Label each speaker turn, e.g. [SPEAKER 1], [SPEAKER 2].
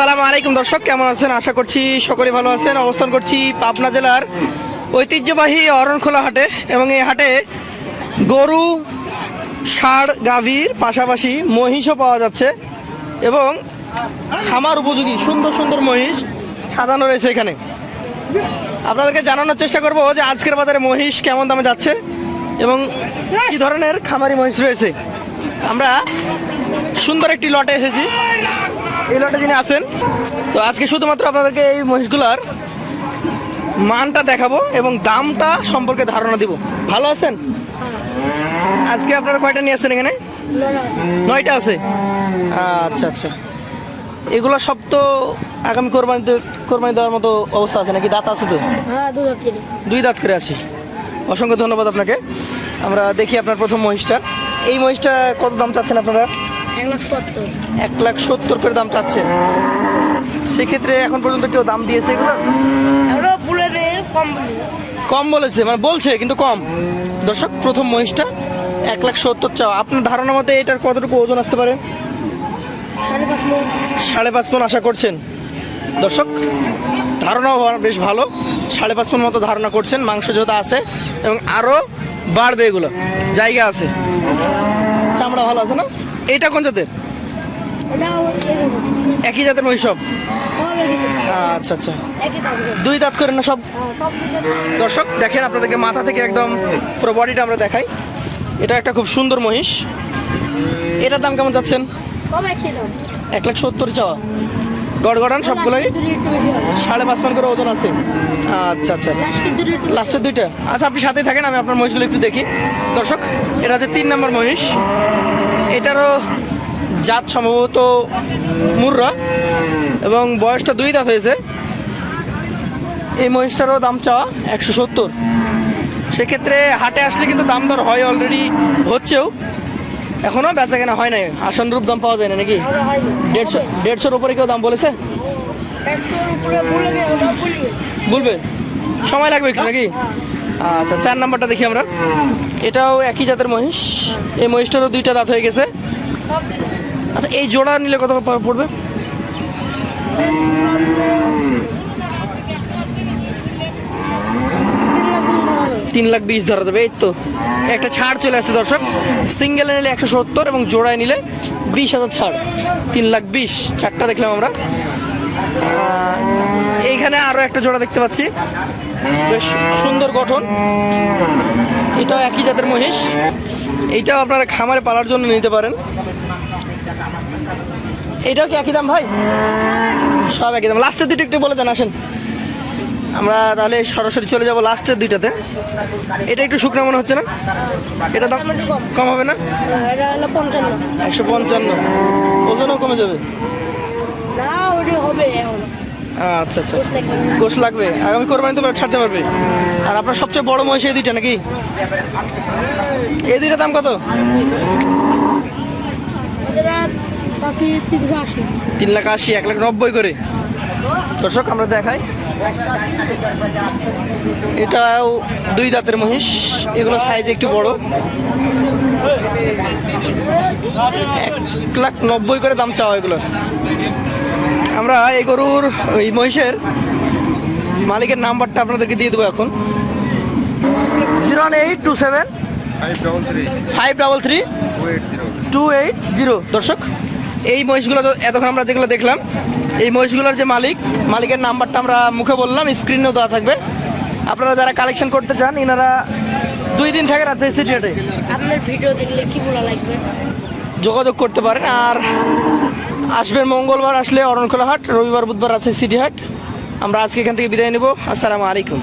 [SPEAKER 1] আসসালামু আলাইকুম দর্শক, কেমন আছেন? আশা করছি সকলে ভালো আছেন। অবস্থান করছি পাবনা জেলার ঐতিহ্যবাহী অরণখোলা হাটে এবং এই হাটে গরু, ষাড়, গাভীর পাশাপাশি মহিষও পাওয়া যাচ্ছে এবং খামার উপযোগী, সুন্দর সুন্দর মহিষ সাজানো রয়েছে এখানে। আপনাদেরকে জানানোর চেষ্টা করব যে আজকের বাজারে মহিষ কেমন দামে যাচ্ছে এবং কি ধরনের খামারি মহিষ রয়েছে। আমরা সুন্দর একটি লটে এসেছি। এই লটে যিনি আছেন তো আজকে শুধুমাত্র আপনাদেরকে এই মহিষগুলার মানটা দেখাবো এবং দামটা সম্পর্কে ধারণা দিব। ভালো আছেন? আজকে আপনারা কয়টা নিয়ে আসছেন এখানে? নয়টা আছে। আচ্ছা আচ্ছা। এগুলো সব তো আগামী কোরবানিতে কোরবানি দেওয়ার মতো অবস্থা আছে নাকি? দাঁত আছে তো?
[SPEAKER 2] হ্যাঁ
[SPEAKER 1] দুই দাঁত করে আছে। অসংখ্য ধন্যবাদ আপনাকে। আমরা দেখি আপনার প্রথম মহিষটা। এই মহিষটা কত দাম চাচ্ছেন আপনারা?
[SPEAKER 2] এক লাখ সত্তর।
[SPEAKER 1] এক লাখ সত্তর করে দাম চাচ্ছেন সেক্ষেত্রে এখন পর্যন্ত কেউ দাম দিয়েছে এগুলো?
[SPEAKER 2] কম
[SPEAKER 1] কম বলেছে মানে বলছে কিন্তু কম। দর্শক প্রথম মহিষটা এক লাখ সত্তর চাও আপনার ধারণা মতে এটার কতটুকু ওজন আসতে পারে?
[SPEAKER 2] সাড়ে পাঁচ মন।
[SPEAKER 1] আশা করছেন। দর্শক ধারণাও হওয়ার বেশ ভালো। সাড়ে পাঁচ মন মতো ধারণা করছেন মাংস যেহেতু আছে এবং আরও বাড়বে এগুলো। জায়গা আছে। চামড়া ভালো আছে না? এইটা কোন জাতের? একই জাতের। মহিষ সব। আচ্ছা আচ্ছা। দুই দাঁত করে না সব?
[SPEAKER 2] হ্যাঁ।
[SPEAKER 1] দর্শক দেখেন আপনাদেরকে মাথা থেকে একদম পুরো বডিটা আমরা দেখাই। এটা একটা খুব সুন্দর মহিষ। এটার দাম কেমন যাচ্ছেন। এক লাখ সত্তর চাওয়া। গড়গড়ান সবগুলোই। সাড়ে পাঁচ মান করে ওজন আছে। আচ্ছা আচ্ছা।
[SPEAKER 2] লাস্টের
[SPEAKER 1] দুইটা। আচ্ছা আপনি সাথে থাকেন আমি আপনার মহিষগুলো একটু দেখি। দর্শক এটা হচ্ছে তিন নম্বর মহিষ। এটারও জাত সম্ভবত মুর্রা। এবং বয়সটা দুই দাঁত হয়েছে। এই মহিষটারও দাম চাওয়া একশো সত্তর। সেক্ষেত্রে হাটে আসলে কিন্তু দাম দর হয় অলরেডি হচ্ছেও। এখনও বেচা কেনা হয় নাই। আসনরূপ দাম পাওয়া যায় না নাকি? দেড়শো দেড়শোর উপরে কেউ দাম বলেছে।
[SPEAKER 2] বলবে।
[SPEAKER 1] সময় লাগবে একটু নাকি? আচ্ছা চার নাম্বারটা দেখি আমরা। এটাও একই জাতের মহিষ। এই মহিষটারও দুইটা দাঁত হয়ে গেছে। আচ্ছা এই জোড়া নিলে কত পড়বে?
[SPEAKER 2] তিন লাখ।
[SPEAKER 1] বিশ ধরা যাবে, এই তো। একটা ছাড় চলে আসছে, দর্শক। সিঙ্গেলে নিলে একশো সত্তর এবং জোড়ায় নিলে বিশ হাজার ছাড়। তিন লাখ বিশ, চারটা দেখলাম আমরা। এইখানে আরও একটা জোড়া দেখতে পাচ্ছি। বেশ সুন্দর গঠন। এটাও একই জাতের মহিষ। এইটাও আপনারা খামারে পালার জন্য নিতে পারেন। এটাও কি একই দাম ভাই? সব একই দাম। লাস্টের দুটো একটু বলে দেন আসেন। আমরা তাহলে সরাসরি চলে যাব লাস্টের দুইটাতে। এটা একটু শুকনো মনে হচ্ছে না? এটা দাম
[SPEAKER 2] কম।
[SPEAKER 1] হবে না? একশো পঞ্চান্ন। ওজনও কমে যাবে। আচ্ছা আচ্ছা।
[SPEAKER 2] গোশ লাগবে।
[SPEAKER 1] আগামী কোরবানি তো ছাড়তে পারবে। আর আপনার সবচেয়ে বড় মহিষ এই দুইটা নাকি? এই দুইটা দাম কত? তিন লাখ আশি, এক লাখ নব্বই করে। দর্শক, আমরা দেখাই। এটাও দুই দাঁতের মহিষ। এগুলো সাইজ একটু বড়। এক লাখ নব্বই করে দাম চাওয়া এগুলো আমরা এই গরুর ওই মহিষের মালিকের নাম্বারটা আপনাদেরকে দিয়ে দেবো এখন। Zero eight two seven
[SPEAKER 3] five double three two eight zero.
[SPEAKER 1] দর্শক এই মহিষগুলো তো এতক্ষণ আমরা যেগুলো দেখলাম এই মহিষগুলোর যে মালিক মালিকের নাম্বারটা আমরা মুখে বললাম স্ক্রিনেও দেওয়া থাকবে। আপনারা যারা কালেকশন করতে চান এনারা দুই দিন থাকে রাত্রে সিটি
[SPEAKER 2] আপনার ভিডিও দেখলে কি বলা লাগবে?
[SPEAKER 1] যোগাযোগ করতে পারেন আর আসবেন মঙ্গলবার আসলে অরণখোলা হাট রবিবার, বুধবার আছে সিটি হাট আমরা আজকে এখান থেকে বিদায় নেব। আসসালামু আলাইকুম।